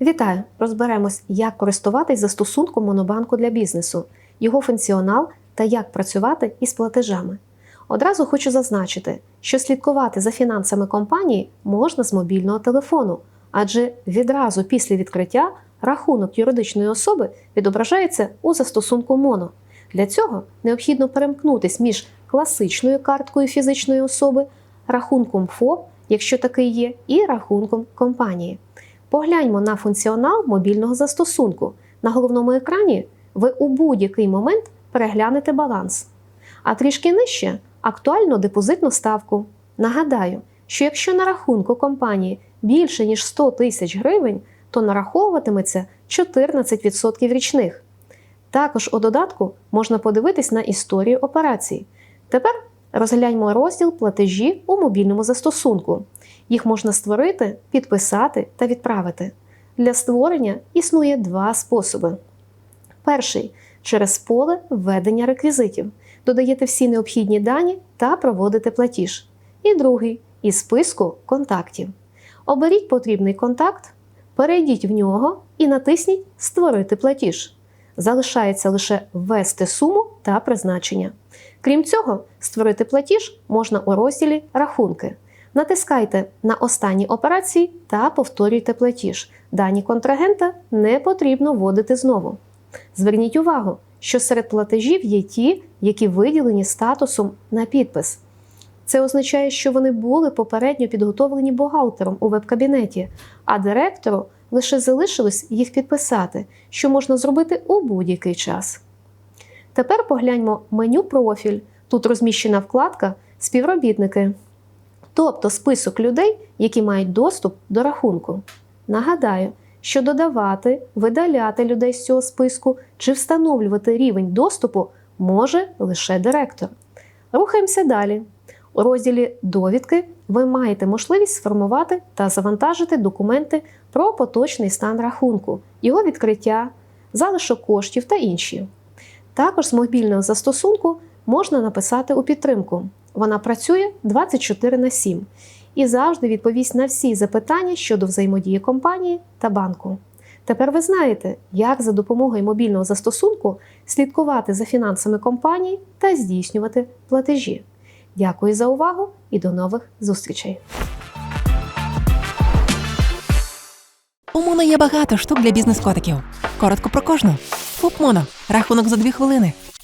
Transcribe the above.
Вітаю! Розберемось, як користуватись застосунком Монобанку для бізнесу, його функціонал та як працювати із платежами. Одразу хочу зазначити, що слідкувати за фінансами компанії можна з мобільного телефону, адже відразу після відкриття рахунок юридичної особи відображається у застосунку Моно. Для цього необхідно перемкнутись між класичною карткою фізичної особи, рахунком ФОП, якщо такий є, і рахунком компанії. Погляньмо на функціонал мобільного застосунку. На головному екрані ви у будь-який момент переглянете баланс. А трішки нижче актуальну депозитну ставку. Нагадаю, що якщо на рахунку компанії більше ніж 100 тисяч гривень, то нараховуватиметься 14% річних. Також у додатку можна подивитись на історію операцій. Тепер розгляньмо розділ платежі у мобільному застосунку. Їх можна створити, підписати та відправити. Для створення існує два способи. Перший через поле введення реквізитів. Додаєте всі необхідні дані та проводите платіж. І другий із списку контактів. Оберіть потрібний контакт, перейдіть в нього і натисніть Створити платіж. Залишається лише ввести суму та призначення. Крім цього, створити платіж можна у розділі Рахунки. Натискайте на останні операції та повторюйте платіж. Дані контрагента не потрібно вводити знову. Зверніть увагу, що серед платежів є ті, які виділені статусом на підпис. Це означає, що вони були попередньо підготовлені бухгалтером у веб-кабінеті, а директору лише залишилось їх підписати, що можна зробити у будь-який час. Тепер погляньмо меню Профіль. Тут розміщена вкладка Співробітники, тобто список людей, які мають доступ до рахунку. Нагадаю, що додавати, видаляти людей з цього списку чи встановлювати рівень доступу може лише директор. Рухаємося далі. У розділі Довідки ви маєте можливість сформувати та завантажити документи про поточний стан рахунку, його відкриття, залишок коштів та інші. Також з мобільного застосунку можна написати у підтримку. Вона працює 24 на 7 і завжди відповість на всі запитання щодо взаємодії компанії та банку. Тепер ви знаєте, як за допомогою мобільного застосунку слідкувати за фінансами компанії та здійснювати платежі. Дякую за увагу і до нових зустрічей! У Моно є багато штук для бізнес-котиків. Коротко про кожну. ФУП Моно. Рахунок за дві хвилини.